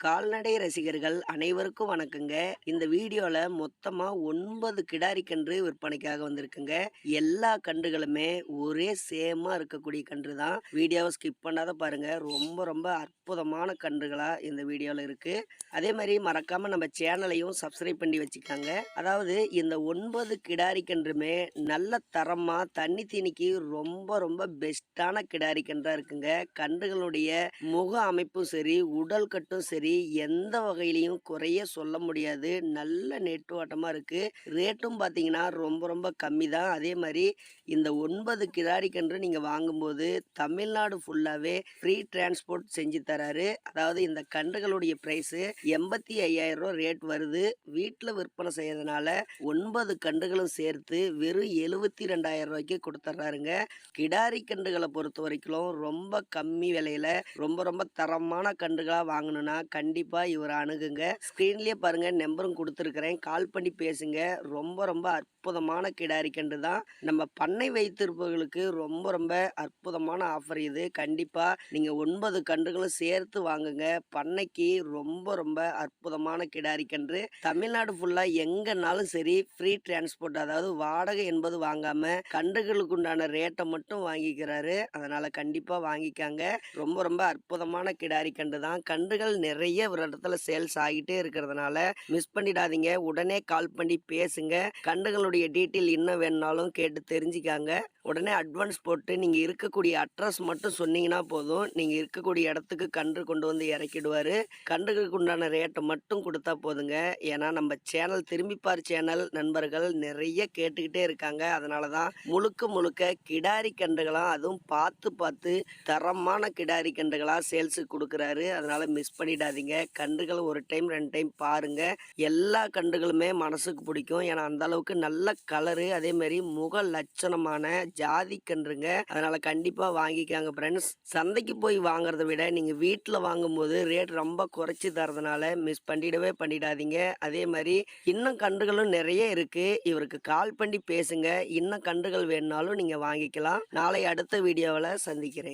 கால்நடை ரசிகர்கள் அனைவருக்கும் வணக்கங்க. இந்த வீடியோல மொத்தமா ஒன்பது கிடாரி கன்று விற்பனைக்காக வந்திருக்குங்க. எல்லா கன்றுகளுமே ஒரே சேமா இருக்கக்கூடிய கன்று தான். வீடியோவை ஸ்கிப் பண்ணாத பாருங்க. ரொம்ப ரொம்ப அற்புதமான கன்றுகளா இந்த வீடியோல இருக்கு. அதே மாதிரி மறக்காம நம்ம சேனலையும் சப்ஸ்கிரைப் பண்ணி வச்சுக்காங்க. அதாவது இந்த ஒன்பது கிடாரி கன்றுமே நல்ல தரமா தண்ணி தீனிக்கு ரொம்ப ரொம்ப பெஸ்டான கிடாரி கன்றா இருக்குங்க. கன்றுகளுடைய முக அமைப்பும் சரி உடல் கட்டும் சரி எந்த வகையிலையும் குறைய சொல்ல முடியாது. நல்ல நெட்டுவாட்டமாக இருக்குது ரேட்டும் பார்த்தீங்கன்னா ரொம்ப ரொம்ப கம்மி தான். அதே மாதிரி இந்த ஒன்பது கிடாரி கன்று நீங்கள் வாங்கும்போது தமிழ்நாடு ஃபுல்லாகவே ஃப்ரீ டிரான்ஸ்போர்ட் செஞ்சு தராரு. அதாவது இந்த கன்றுகளுடைய ப்ரைஸு எண்பத்தி ஐயாயிரம் ரூபா ரேட் வருது. வீட்டில் விற்பனை செய்யறதுனால ஒன்பது கன்றுகளும் சேர்த்து வெறும் எழுபத்தி ரெண்டாயிரம் ரூபாய்க்கு கொடுத்துட்றாருங்க கிடாரி கன்றுகளை பொறுத்த வரைக்கும் ரொம்ப கம்மி விலையில ரொம்ப ரொம்ப தரமான கன்றுகளாக வாங்கணும்னா கண்டிப்பாக இவரை அணுகுங்க. ஸ்க்ரீன்லேயே பாருங்கள் நம்பரும் கொடுத்துருக்குறேன். கால் பண்ணி பேசுங்க. ரொம்ப ரொம்ப அற்புதமான கிடாரி கன்று தான். நம்ம பண்ணை வைத்திருப்பவர்களுக்கு ரொம்ப ரொம்ப அற்புதமான ஆஃபர் இது. கண்டிப்பாக நீங்கள் ஒன்பது கன்றுகளும் சேர்த்து வாங்குங்க. பண்ணைக்கு ரொம்ப ரொம்ப அற்புதமான கிடாரி கன்று தமிழ்நாடு ஃபுல்லாக எங்கேனாலும் சரி ஃப்ரீ டிரான்ஸ்போர்ட் அதாவது வாடகை என்பது வாங்காமல் கன்றுகளுக்கு உண்டான ரேட்டை மட்டும் வாங்கிக்கிறாரு. அதனால் கண்டிப்பாக வாங்கிக்காங்க. ரொம்ப ரொம்ப அற்புதமான கிடாரி கன்று தான். கன்றுகள் நிறைய ஒரு இடத்துல சேல்ஸ் ஆகிட்டே இருக்கிறதுனால மிஸ் பண்ணிடாதீங்க. உடனே கால் பண்ணி பேசுங்க. கண்டுகளுடைய டீட்டெயில் இன்னும் வேணுனாலும் கேட்டு தெரிஞ்சுக்காங்க. உடனே அட்வான்ஸ் போட்டு நீங்கள் இருக்கக்கூடிய அட்ரஸ் மட்டும் சொன்னீங்கன்னா போதும். நீங்கள் இருக்கக்கூடிய இடத்துக்கு கன்று கொண்டு வந்து இறக்கிடுவார். கன்றுகளுக்கு உண்டான ரேட்டை மட்டும் கொடுத்தா போதுங்க. ஏன்னா நம்ம சேனல் திரும்பிப்பார் சேனல் நண்பர்கள் நிறைய கேட்டுக்கிட்டே இருக்காங்க. அதனால தான் முழுக்க முழுக்க கிடாரி கன்றுகளாக அதுவும் பார்த்து பார்த்து தரமான கிடாரி கன்றுகளாக சேல்ஸுக்கு கொடுக்குறாரு. அதனால் மிஸ் பண்ணிடாதீங்க. கன்றுகள் ஒரு டைம் ரெண்டு டைம் பாருங்க. எல்லா கன்றுகளுமே மனசுக்கு பிடிக்கும். ஏன்னா அந்த அளவுக்கு நல்ல கலரு அதே மாதிரி முக லட்சணமான ஜாதி கன்றுங்க அதனால கண்டிப்பா வாங்கிக்காங்க ஃப்ரெண்ட்ஸ் சந்தைக்கு போய் வாங்குறத விட நீங்க வீட்டில் வாங்கும்போது ரேட் ரொம்ப குறைச்சி தரதுனால மிஸ் பண்ணிடவே பண்ணிடாதீங்க. அதே மாதிரி இன்னும் கன்றுகளும் நிறைய இருக்கு. இவருக்கு கால் பண்ணி பேசுங்க. இன்னும் கன்றுகள் வேணுனாலும் நீங்க வாங்கிக்கலாம். நாளை அடுத்த வீடியோவில் சந்திக்கிறேன்.